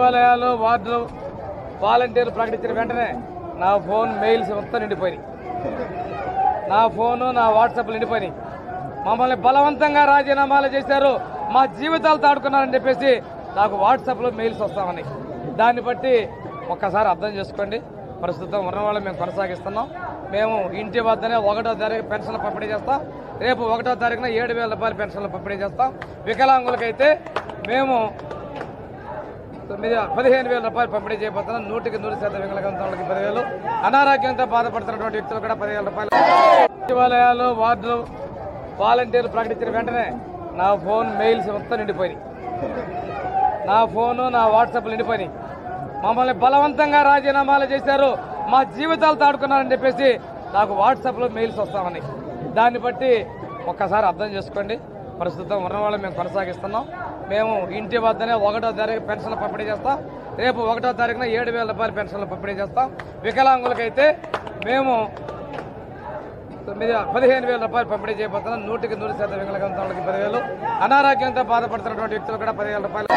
సచివాలయాలు వార్డులు వాలంటీర్లు ప్రకటించిన వెంటనే నా ఫోన్ మెయిల్స్ మొత్తం నిండిపోయినాయి. నా ఫోను నా వాట్సాప్లు నిండిపోయినాయి. మమ్మల్ని బలవంతంగా రాజీనామాలు చేశారు. మా జీవితాలు తాడుకున్నారని చెప్పేసి నాకు వాట్సాప్లో మెయిల్స్ వస్తామని. దాన్ని బట్టి ఒక్కసారి అర్థం చేసుకోండి. ప్రస్తుతం ఉన్న వాళ్ళు మేము కొనసాగిస్తున్నాం. మేము ఇంటి వద్దనే ఒకటో తారీఖు పెన్షన్లు పంపిణీ చేస్తాం. రేపు ఒకటో తారీఖున ఏడు వేల రూపాయల పెన్షన్లు పంపిణీ చేస్తాం. వికలాంగులకైతే మేము తొమ్మిది పదిహేను వేల రూపాయలు పంపిణీ చేయబోతున్నాం నూటికి నూరు శాతం వికలాంగులకి పదివేలు. అనారోగ్యంతో బాధపడుతున్నటువంటి వ్యక్తులు కూడా పదివేల రూపాయలు. సచివాలయాలు వార్డులు వాలంటీర్లు ప్రకటించిన వెంటనే నా ఫోన్ మెయిల్స్ మొత్తం నిండిపోయినాయి. నా ఫోను నా వాట్సాప్లు నిండిపోయినాయి. మమ్మల్ని బలవంతంగా రాజీనామాలు చేశారు. మా జీవితాలు తాడుకున్నారని చెప్పేసి నాకు వాట్సాప్లో మెయిల్స్ వస్తామని. దాన్ని బట్టి ఒక్కసారి అర్థం చేసుకోండి. ప్రస్తుతం ఉన్న వాళ్ళు మేము కొనసాగిస్తున్నాం. మేము ఇంటి వద్దనే ఒకటో తారీఖు పెన్షన్లు పంపిణీ చేస్తాం. రేపు ఒకటో తారీఖున ఏడు వేల రూపాయల పెన్షన్లు పంపిణీ చేస్తాం. వికలాంగులకైతే మేము తొమ్మిది పదిహేను వేల రూపాయలు పంపిణీ చేయబోతున్నాం. నూటికి నూరు శాతం వికలాంగులకి పదివేలు. అనారోగ్యంతో బాధపడుతున్నటువంటి వ్యక్తులు కూడా పదివేల రూపాయలు